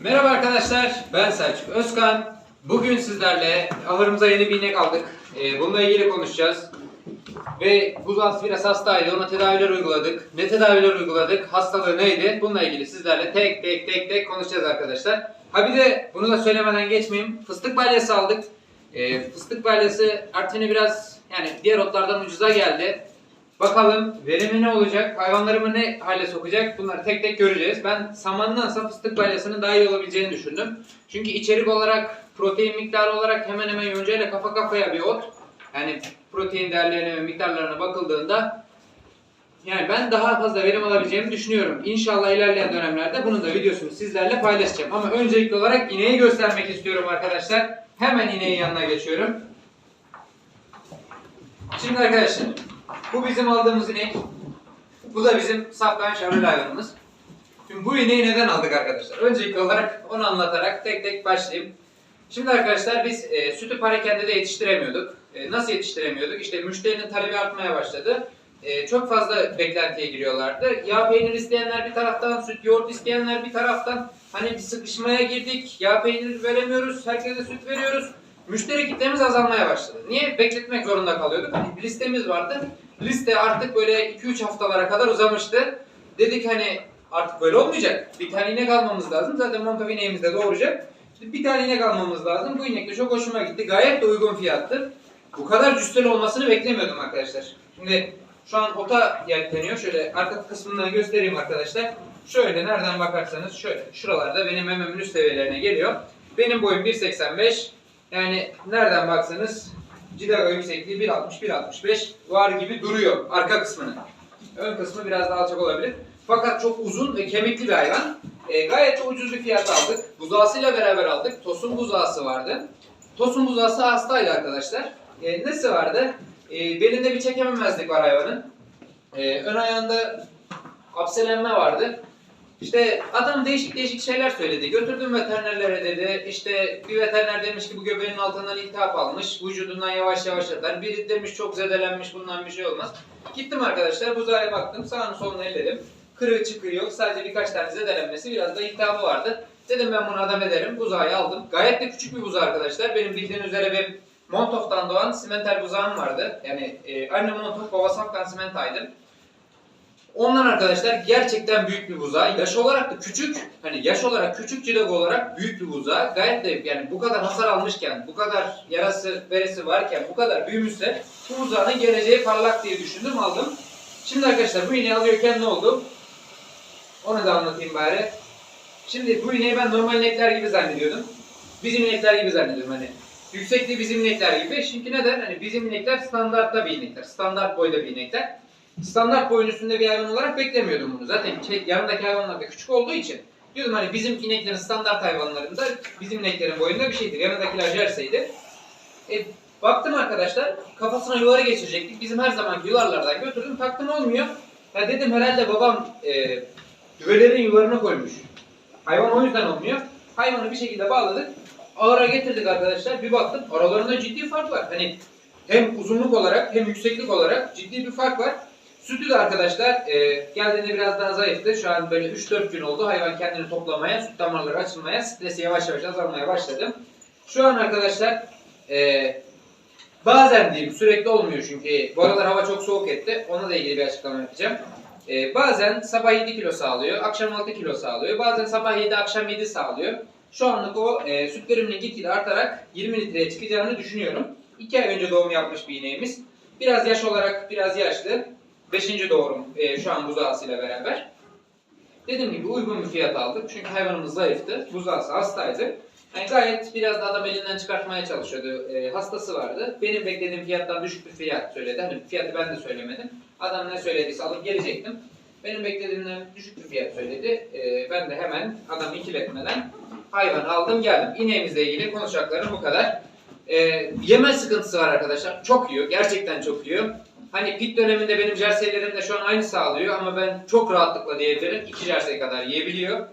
Merhaba arkadaşlar, ben Selçuk Özkan. Bugün sizlerle ahırımıza yeni bir inek aldık. Ee, bununla ilgili konuşacağız. Ve buzağısı biraz hastaydı, ona tedaviler uyguladık. Ne tedaviler uyguladık, hastalığı neydi? Bununla ilgili sizlerle tek tek tek tek konuşacağız arkadaşlar. Ha bir de bunu da söylemeden geçmeyeyim. Fıstık balyası aldık. Ee, fıstık balyası artini biraz yani diğer otlardan ucuza geldi. Bakalım verimi ne olacak, hayvanlarımı ne hale sokacak bunları tek tek göreceğiz. Ben samandansa fıstık balyasının daha iyi olabileceğini düşündüm. Çünkü içerik olarak, protein miktarı olarak hemen hemen yoncayla kafa kafaya bir ot. Yani protein değerlerine ve miktarlarına bakıldığında yani ben daha fazla verim alabileceğimi düşünüyorum. İnşallah ilerleyen dönemlerde bunun da videosunu sizlerle paylaşacağım. Ama öncelikli olarak ineği göstermek istiyorum arkadaşlar. Hemen ineğin yanına geçiyorum. Şimdi arkadaşlar bu bizim aldığımız inek. Bu da bizim safkan şarıl hayvanımız. Şimdi bu ineği neden aldık arkadaşlar? Öncelikli olarak onu anlatarak tek tek başlayayım. Şimdi arkadaşlar biz e, sütü parakende de yetiştiremiyorduk. E, nasıl yetiştiremiyorduk? İşte müşterinin talebi artmaya başladı. E, çok fazla beklentiye giriyorlardı. Yağ peynir isteyenler bir taraftan, süt yoğurt isteyenler bir taraftan. Hani bir sıkışmaya girdik. Yağ peynir veremiyoruz. Herkese süt veriyoruz. Müşteri kitlemiz azalmaya başladı. Niye? Bekletmek zorunda kalıyorduk. Hani listemiz vardı. Liste artık böyle 2-3 haftalara kadar uzamıştı. Dedik hani artık böyle olmayacak. Bir tane inek almamız lazım. Zaten Montov ineğimiz de doğuracak. İşte bir tane inek almamız lazım. Bu inek de çok hoşuma gitti. Gayet de uygun fiyattı. Bu kadar cüssel olmasını beklemiyordum arkadaşlar. Şimdi şu an ota yelteniyor. Şöyle arka kısmından göstereyim arkadaşlar. Şöyle nereden bakarsanız şöyle şuralarda benim mememin üst seviyelerine geliyor. Benim boyum 1.85. Yani nereden baksanız Cidaga yüksekliği 1.60-1.65 var gibi duruyor arka kısmını. Ön kısmı biraz daha alçak olabilir. Fakat çok uzun ve kemikli bir hayvan. E, gayet de ucuz bir fiyat aldık. Buzağısıyla beraber aldık. Tosun buzağısı vardı. Tosun buzağısı hastaydı arkadaşlar. E, nesi vardı? E, belinde bir çekememezlik var hayvanın. E, ön ayağında apselenme vardı. İşte adam değişik değişik şeyler söyledi. Götürdüm veterinerlere dedi. İşte bir veteriner demiş ki bu göbeğinin altından iltihap almış. Vücudundan yavaş yavaş atar. Biri demiş çok zedelenmiş bundan bir şey olmaz. Gittim arkadaşlar buzağa baktım. Sağını solunu elledim. Kırığı çıkığı yok. Sadece birkaç tane zedelenmesi. Biraz da iltihabı vardı. Dedim ben bunu adam ederim. Buzağı aldım. Gayet de küçük bir buzağı arkadaşlar. Benim bildiğiniz üzere bir Montof'tan doğan simental buzağım vardı. Yani e, anne Montof baba Safkan simentaydı. Ondan arkadaşlar gerçekten büyük bir buzağı. Yaş olarak da küçük, hani yaş olarak küçük cilag olarak büyük bir buzağı. Gayet de yani bu kadar hasar almışken, bu kadar yarası, veresi varken, bu kadar büyümüşse bu buzağının geleceği parlak diye düşündüm aldım. Şimdi arkadaşlar bu iğneyi alıyorken ne oldu? Onu da anlatayım bari. Şimdi bu ineği ben normal inekler gibi zannediyordum. Bizim inekler gibi zannediyordum hani. Yüksekliği bizim inekler gibi. Çünkü neden? Hani bizim inekler standartta bir inekler. Standart boyda bir inekler. Standart boyun üstünde bir hayvan olarak beklemiyordum bunu. Zaten şey, yanındaki hayvanlar da küçük olduğu için. Diyordum hani bizim ineklerin standart hayvanlarında bizim ineklerin boyunda bir şeydir. Yanındakiler jerseydi. E, baktım arkadaşlar kafasına yuları geçirecektik. Bizim her zamanki yularlardan götürdüm taktım olmuyor. Ya dedim herhalde babam e, düvelerin yularına koymuş. Hayvan o yüzden olmuyor. Hayvanı bir şekilde bağladık. Ağıra getirdik arkadaşlar. Bir baktım aralarında ciddi fark var. Hani hem uzunluk olarak hem yükseklik olarak ciddi bir fark var. Sütü de arkadaşlar e, geldiğinde biraz daha zayıftı. Şu an böyle 3-4 gün oldu. Hayvan kendini toplamaya, süt damarları açılmaya, stresi yavaş yavaş azalmaya başladı. Şu an arkadaşlar e, bazen diyeyim sürekli olmuyor çünkü bu aralar hava çok soğuk etti. Ona da ilgili bir açıklama yapacağım. E, bazen sabah 7 kilo sağlıyor, akşam 6 kilo sağlıyor. Bazen sabah 7, akşam 7 sağlıyor. Şu anlık o e, süt veriminin gitgide artarak 20 litreye çıkacağını düşünüyorum. 2 ay önce doğum yapmış bir ineğimiz. Biraz yaş olarak biraz yaşlı. Beşinci doğurum e, şu an buzağısıyla beraber. Dediğim gibi uygun bir fiyat aldık. Çünkü hayvanımız zayıftı. Buzağısı hastaydı. Yani gayet biraz da adam elinden çıkartmaya çalışıyordu. E, hastası vardı. Benim beklediğim fiyattan düşük bir fiyat söyledi. Hani fiyatı ben de söylemedim. Adam ne söylediyse alıp gelecektim. Benim beklediğimden düşük bir fiyat söyledi. E, ben de hemen adamı ikiletmeden hayvan aldım geldim. İneğimizle ilgili konuşacaklarım bu kadar. E, yeme sıkıntısı var arkadaşlar. Çok yiyor. Gerçekten çok yiyor. Hani pit döneminde benim jerseylerim de şu an aynı sağlıyor ama ben çok rahatlıkla diyebilirim. 2 jersey kadar yiyebiliyor.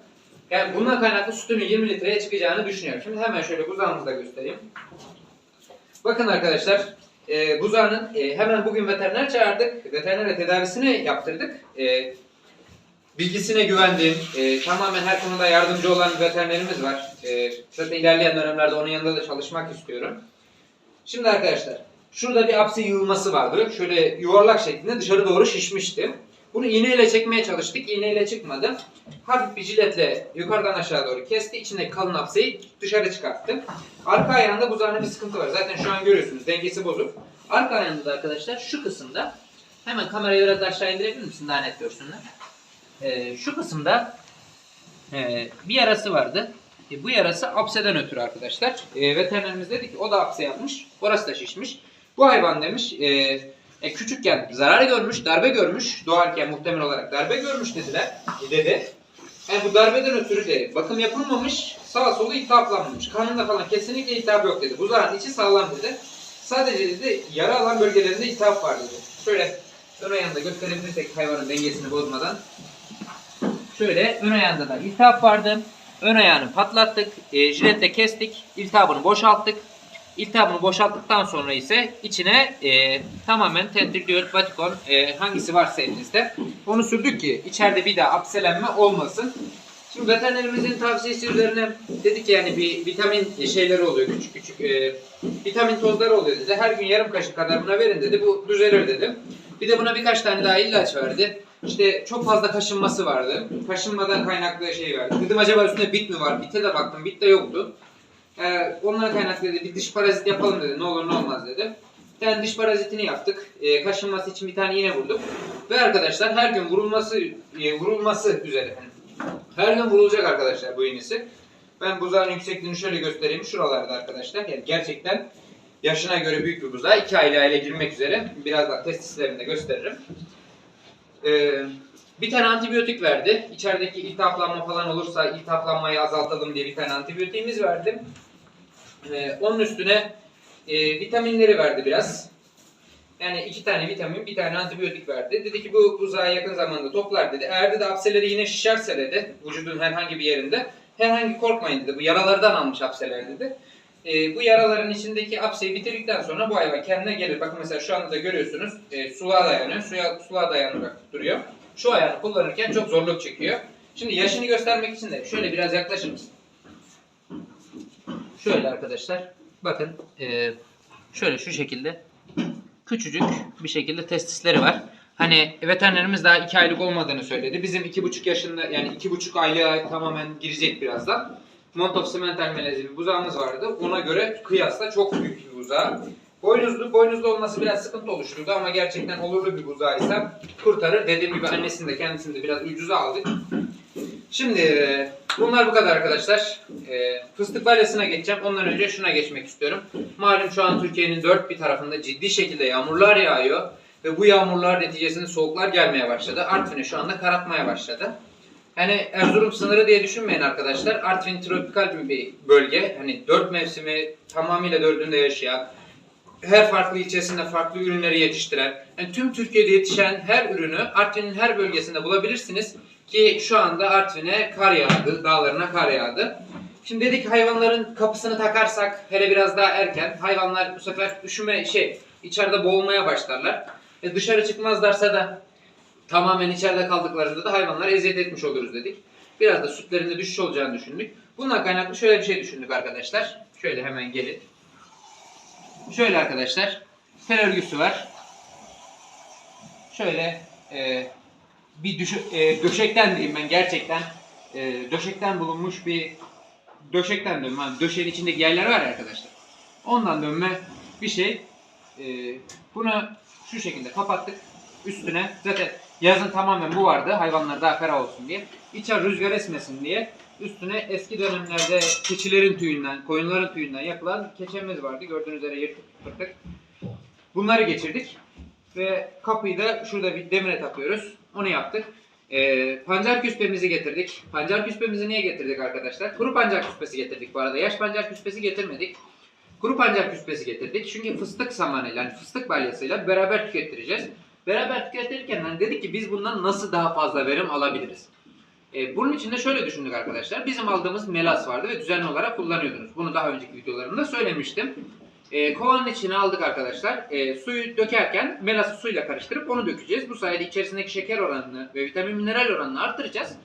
Yani bundan kaynaklı sütünün 20 litreye çıkacağını düşünüyorum. Şimdi hemen şöyle buzağımızı da göstereyim. Bakın arkadaşlar e, buzağının e, hemen bugün veteriner çağırdık. Veterinere tedavisini yaptırdık. E, bilgisine güvendiğim, e, tamamen her konuda yardımcı olan bir veterinerimiz var. E, zaten ilerleyen dönemlerde onun yanında da çalışmak istiyorum. Şimdi arkadaşlar, şurada bir apse yığılması vardı. Şöyle yuvarlak şeklinde dışarı doğru şişmişti. Bunu iğneyle çekmeye çalıştık. İğneyle çıkmadı. Hafif bir jiletle yukarıdan aşağı doğru kesti. İçindeki kalın apseyi dışarı çıkarttı. Arka ayağında buzağında bir sıkıntı var. Zaten şu an görüyorsunuz. Dengesi bozuk. Arka ayağında da arkadaşlar şu kısımda hemen kamerayı biraz aşağı indirebilir misin? Daha net görsünler. Ee, şu kısımda e, bir yarası vardı. E, bu yarası apseden ötürü arkadaşlar. E, veterinerimiz dedi ki o da apse yapmış. Orası da şişmiş. Bu hayvan demiş e, e, küçükken zarar görmüş, darbe görmüş. Doğarken muhtemel olarak darbe görmüş dediler. Dedi. Yani bu darbeden ötürü de bakım yapılmamış, sağa solu iltihaplanmamış. Karnında falan kesinlikle iltihap yok dedi. Buzağın içi sağlam dedi. Sadece dedi yara alan bölgelerinde iltihap var dedi. Şöyle ön ayağında gösterebilirsek hayvanın dengesini bozmadan. Şöyle ön ayağında da iltihap vardı. Ön ayağını patlattık. E, jiletle kestik. İltihabını boşalttık. İltihabını boşalttıktan sonra ise içine e, tamamen tentridiol, batikon e, hangisi varsa elinizde onu sürdük ki içeride bir daha apselenme olmasın. Şimdi veterinerimizin tavsiyesi üzerine dedi ki yani bir vitamin şeyleri oluyor küçük küçük e, vitamin tozları oluyor dedi. Her gün yarım kaşık kadar buna verin dedi. Bu düzelir dedi. Bir de buna birkaç tane daha ilaç verdi. İşte çok fazla kaşınması vardı. Kaşınmadan kaynaklı şey verdi. Dedim acaba üstünde bit mi var? Bite de baktım. Bit de yoktu. Ee, ondan kaynaklı dedi. Bir diş parazit yapalım dedi. Ne olur ne olmaz dedi. Bir tane diş parazitini yaptık. Ee, kaşınması için bir tane iğne vurduk. Ve arkadaşlar her gün vurulması e, vurulması üzere. Her gün vurulacak arkadaşlar bu iğnesi. Ben buzağın yüksekliğini şöyle göstereyim. Şuralarda arkadaşlar. Yani gerçekten yaşına göre büyük bir buzağa. 2 aylığa ile girmek üzere. Birazdan testislerini de gösteririm. Ee, bir tane antibiyotik verdi. İçerideki iltihaplanma falan olursa iltihaplanmayı azaltalım diye bir tane antibiyotiğimiz verdi. Ee, onun üstüne e, vitaminleri verdi biraz. Yani iki tane vitamin, bir tane antibiyotik verdi. Dedi ki bu buzağı yakın zamanda toplar dedi. Eğer dedi hapseleri yine şişerse dedi vücudun herhangi bir yerinde herhangi korkmayın dedi. Bu yaralardan almış hapseler dedi. Ee, bu yaraların içindeki apseyi bitirdikten sonra bu hayvan kendine gelir. Bakın mesela şu anda da görüyorsunuz e, suluğa dayanıyor. Suya, suluğa dayanarak duruyor. Şu ayağını kullanırken çok zorluk çekiyor. Şimdi yaşını göstermek için de şöyle biraz yaklaşır mısın? Şöyle arkadaşlar. Bakın e, şöyle şu şekilde küçücük bir şekilde testisleri var. Hani veterinerimiz daha 2 aylık olmadığını söyledi. Bizim 2,5 yaşında yani 2,5 aylığa tamamen girecek birazdan. Montov Simental melezi buzağımız vardı. Ona göre kıyasla çok büyük bir buzağı. Boynuzlu, boynuzlu olması biraz sıkıntı oluşturdu ama gerçekten olurlu bir buzağıysa kurtarır. Dediğim gibi annesini de kendisini de biraz ucuza aldık. Şimdi e, bunlar bu kadar arkadaşlar. E, fıstık balyasına geçeceğim. Ondan önce şuna geçmek istiyorum. Malum şu an Türkiye'nin dört bir tarafında ciddi şekilde yağmurlar yağıyor. Ve bu yağmurlar neticesinde soğuklar gelmeye başladı. Artvin'i şu anda karartmaya başladı. Hani Erzurum sınırı diye düşünmeyin arkadaşlar. Artvin tropikal bir bölge. Hani dört mevsimi tamamıyla dördünde yaşayan, her farklı ilçesinde farklı ürünleri yetiştiren, yani tüm Türkiye'de yetişen her ürünü Artvin'in her bölgesinde bulabilirsiniz. Ki şu anda Artvin'e kar yağdı, dağlarına kar yağdı. Şimdi dedik hayvanların kapısını takarsak hele biraz daha erken hayvanlar bu sefer üşüme şey içeride boğulmaya başlarlar. E dışarı çıkmazlarsa da tamamen içeride kaldıklarında da hayvanlara eziyet etmiş oluruz dedik. Biraz da sütlerinde düşüş olacağını düşündük. Bundan kaynaklı şöyle bir şey düşündük arkadaşlar. Şöyle hemen gelin. Şöyle arkadaşlar. Tel örgüsü var. Şöyle e, bir düşü- e, döşekten diyeyim ben gerçekten e, döşekten bulunmuş bir döşekten dönme. Hani döşeğin içindeki yerler var ya arkadaşlar. Ondan dönme bir şey. E, bunu şu şekilde kapattık. Üstüne zaten yazın tamamen bu vardı. Hayvanlar daha ferah olsun diye. İçer rüzgar esmesin diye. Üstüne eski dönemlerde keçilerin tüyünden, koyunların tüyünden yapılan keçemiz vardı. Gördüğünüz üzere yırtık pırtık. Bunları geçirdik. Ve kapıyı da şurada bir demire takıyoruz. Onu yaptık. Ee, pancar küspemizi getirdik. Pancar küspemizi niye getirdik arkadaşlar? Kuru pancar küspesi getirdik bu arada. Yaş pancar küspesi getirmedik. Kuru pancar küspesi getirdik. Çünkü fıstık samanıyla, yani fıstık balyasıyla beraber tükettireceğiz. Beraber tüketirken hani dedik ki biz bundan nasıl daha fazla verim alabiliriz? Ee, bunun için de şöyle düşündük arkadaşlar. Bizim aldığımız melas vardı ve düzenli olarak kullanıyordunuz. Bunu daha önceki videolarımda söylemiştim. E, kovanın içine aldık arkadaşlar. E, suyu dökerken melası suyla karıştırıp onu dökeceğiz. Bu sayede içerisindeki şeker oranını ve vitamin mineral oranını arttıracağız.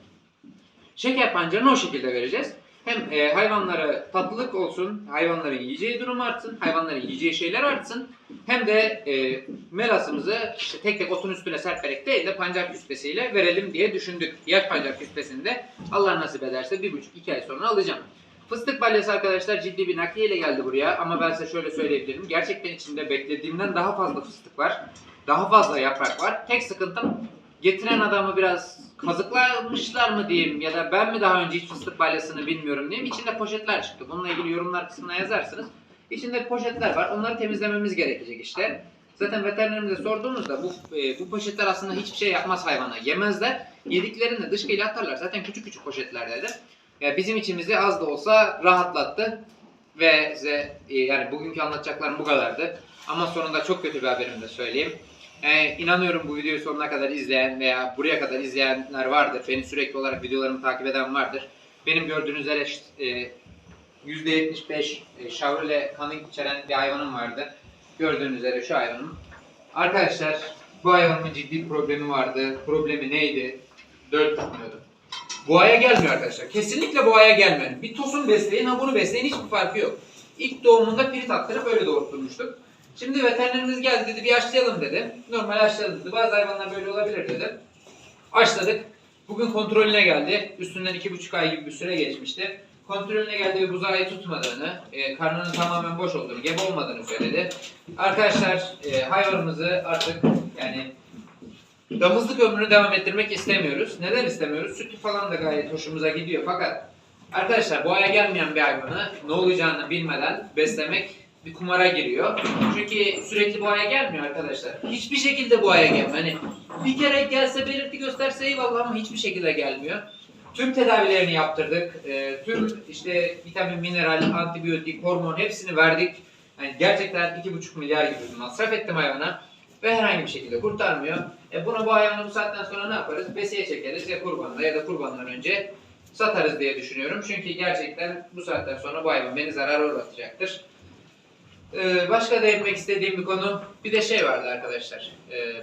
Şeker pancarını o şekilde vereceğiz. Hem e, hayvanlara tatlılık olsun, hayvanların yiyeceği durum artsın, hayvanların yiyeceği şeyler artsın. Hem de e, melasımızı işte tek tek otun üstüne serperek değil de pancar küspesiyle verelim diye düşündük. Yaş pancar küspesini de Allah nasip ederse bir buçuk iki ay sonra alacağım. Fıstık balyası arkadaşlar ciddi bir nakliyeyle geldi buraya ama ben size şöyle söyleyebilirim. Gerçekten içinde beklediğimden daha fazla fıstık var. Daha fazla yaprak var. Tek sıkıntım getiren adamı biraz kazıklamışlar mı diyeyim ya da ben mi daha önce hiç fıstık balyasını bilmiyorum diyeyim. İçinde poşetler çıktı. Bununla ilgili yorumlar kısmına yazarsınız. İçinde poşetler var. Onları temizlememiz gerekecek işte. Zaten veterinerimize sorduğumuzda bu e, bu poşetler aslında hiçbir şey yapmaz hayvana. Yemezler. Yediklerini dışkıyla atarlar. Zaten küçük küçük poşetlerdedir. Ya bizim içimizi az da olsa rahatlattı. Ve size e, yani bugünkü anlatacaklarım bu kadardı. Ama sonunda çok kötü bir haberim de söyleyeyim. Ee, inanıyorum bu videoyu sonuna kadar izleyen veya buraya kadar izleyenler vardır. Beni sürekli olarak videolarımı takip eden vardır. Benim gördüğünüz üzere e, %75 e, Chevrolet kanı içeren bir hayvanım vardı. Gördüğünüz üzere şu hayvanım. Arkadaşlar bu hayvanın ciddi problemi vardı. Problemi neydi? Dört tutmuyordu. Boğaya gelmiyor arkadaşlar. Kesinlikle boğaya gelmiyor. Bir tosun besleyin, ha bunu besleyin hiçbir farkı yok. İlk doğumunda pirit attırıp öyle doğurtturmuştuk. Şimdi veterinerimiz geldi dedi bir aşlayalım dedi. Normal aşlayalım dedi. Bazı hayvanlar böyle olabilir dedi. Aşladık. Bugün kontrolüne geldi. Üstünden iki buçuk ay gibi bir süre geçmişti. Kontrolüne geldi ve buzağı tutmadığını, e, karnının tamamen boş olduğunu, gebe olmadığını söyledi. Arkadaşlar e, hayvanımızı artık yani damızlık ömrünü devam ettirmek istemiyoruz. Neden istemiyoruz? Sütü falan da gayet hoşumuza gidiyor fakat arkadaşlar boğaya gelmeyen bir hayvanı ne olacağını bilmeden beslemek bir kumara giriyor. Çünkü sürekli boğaya gelmiyor arkadaşlar. Hiçbir şekilde boğaya gelmiyor. Hani bir kere gelse belirti gösterse eyvallah ama hiçbir şekilde gelmiyor. Tüm tedavilerini yaptırdık. Ee, tüm işte vitamin, mineral, antibiyotik, hormon hepsini verdik. Yani gerçekten 2,5 milyar gibi masraf ettim hayvana. Ve herhangi bir şekilde kurtarmıyor. E buna bu hayvanı bu saatten sonra ne yaparız? Besiye çekeriz ya kurbanda ya da kurbandan önce satarız diye düşünüyorum. Çünkü gerçekten bu saatten sonra bu hayvan beni zarara uğratacaktır. Ee, başka değinmek istediğim bir konu bir de şey vardı arkadaşlar. Ee,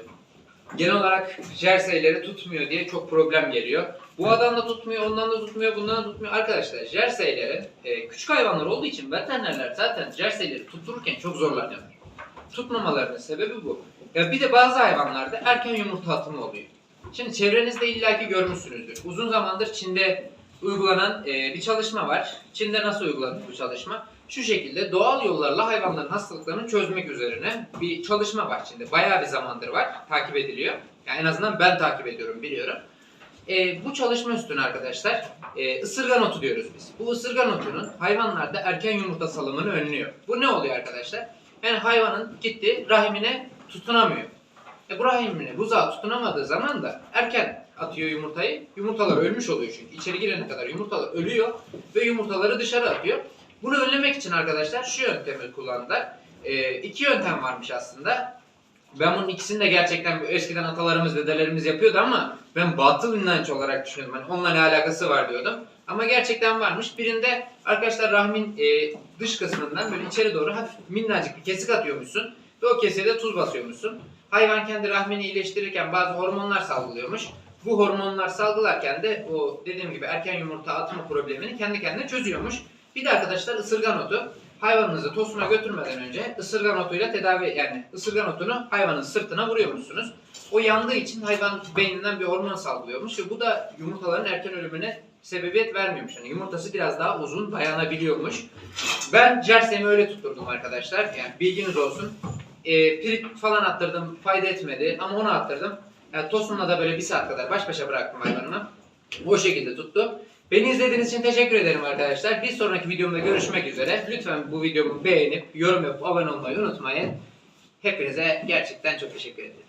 genel olarak jerseyleri tutmuyor diye çok problem geliyor. Bu adam da tutmuyor, ondan da tutmuyor, bundan da tutmuyor. Arkadaşlar jerseyleri e, küçük hayvanlar olduğu için veterinerler zaten jerseyleri tuttururken çok zorlanıyor. Tutmamalarının sebebi bu. Ya bir de bazı hayvanlarda erken yumurta atımı oluyor. Şimdi çevrenizde illaki görmüşsünüzdür. Uzun zamandır Çin'de uygulanan e, bir çalışma var. Çin'de nasıl uygulanıyor bu çalışma? Şu şekilde doğal yollarla hayvanların hastalıklarını çözmek üzerine bir çalışma var Çin'de. Bayağı bir zamandır var. Takip ediliyor. Yani en azından ben takip ediyorum, biliyorum. E, bu çalışma üstüne arkadaşlar e, ısırgan otu diyoruz biz. Bu ısırgan otunun hayvanlarda erken yumurta salımını önlüyor. Bu ne oluyor arkadaşlar? Yani hayvanın gitti rahimine tutunamıyor. E bu rahimine buzağı tutunamadığı zaman da erken atıyor yumurtayı. Yumurtalar ölmüş oluyor çünkü. İçeri girene kadar yumurtalar ölüyor ve yumurtaları dışarı atıyor. Bunu önlemek için arkadaşlar şu yöntemi kullandılar. E, iki yöntem varmış aslında. Ben bunun ikisini de gerçekten eskiden atalarımız, dedelerimiz yapıyordu ama ben batıl inanç olarak düşünüyordum. Hani onunla ne alakası var diyordum. Ama gerçekten varmış. Birinde arkadaşlar rahmin e, dış kısmından böyle içeri doğru hafif minnacık bir kesik atıyormuşsun. Ve o kesiğe de tuz basıyormuşsun. Hayvan kendi rahmini iyileştirirken bazı hormonlar salgılıyormuş. Bu hormonlar salgılarken de o dediğim gibi erken yumurta atma problemini kendi kendine çözüyormuş. Bir de arkadaşlar ısırgan otu. Hayvanınızı tosuna götürmeden önce ısırgan otuyla tedavi yani ısırgan otunu hayvanın sırtına vuruyormuşsunuz. O yandığı için hayvan beyninden bir hormon salgılıyormuş ve bu da yumurtaların erken ölümüne sebebiyet vermiyormuş. Yani yumurtası biraz daha uzun dayanabiliyormuş. Ben jerseyimi öyle tutturdum arkadaşlar. Yani bilginiz olsun. Ee, pirit falan attırdım fayda etmedi ama onu attırdım. Yani tosunla da böyle bir saat kadar baş başa bıraktım hayvanımı. O şekilde tuttu. Beni izlediğiniz için teşekkür ederim arkadaşlar. Bir sonraki videomda görüşmek üzere. Lütfen bu videomu beğenip yorum yapıp abone olmayı unutmayın. Hepinize gerçekten çok teşekkür ederim.